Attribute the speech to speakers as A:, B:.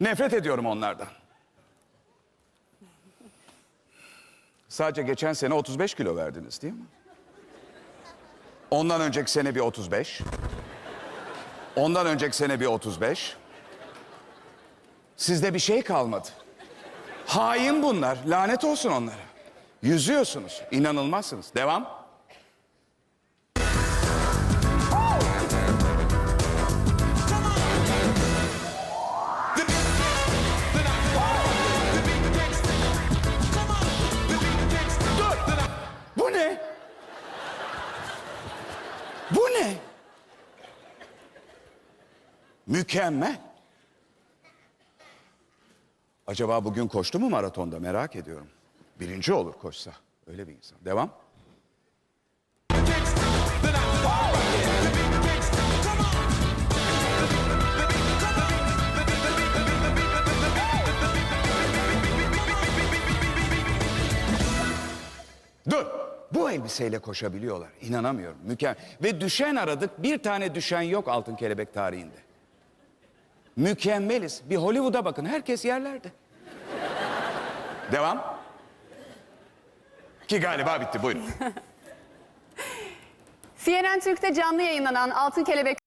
A: Nefret ediyorum onlardan. Sadece geçen sene 35 kilo verdiniz değil mi? Ondan önceki sene bir 35. Ondan önceki sene bir 35. Sizde bir şey kalmadı. Hain bunlar. Lanet olsun onlara. Yüzüyorsunuz. İnanılmazsınız. Devam. Bu ne? Mükemmel. Acaba bugün koştu mu maratonda merak ediyorum. Birinci olur koşsa. Öyle bir insan. Devam. Dur. Bu elbiseyle koşabiliyorlar. İnanamıyorum. Mükemmel. Ve düşen aradık. Bir tane düşen yok altın kelebek tarihinde. Mükemmeliz. Bir Hollywood'a bakın. Herkes yerlerde. Devam. Ki galiba bitti. Buyurun.
B: CNN Türk'te canlı yayınlanan Altın Kelebek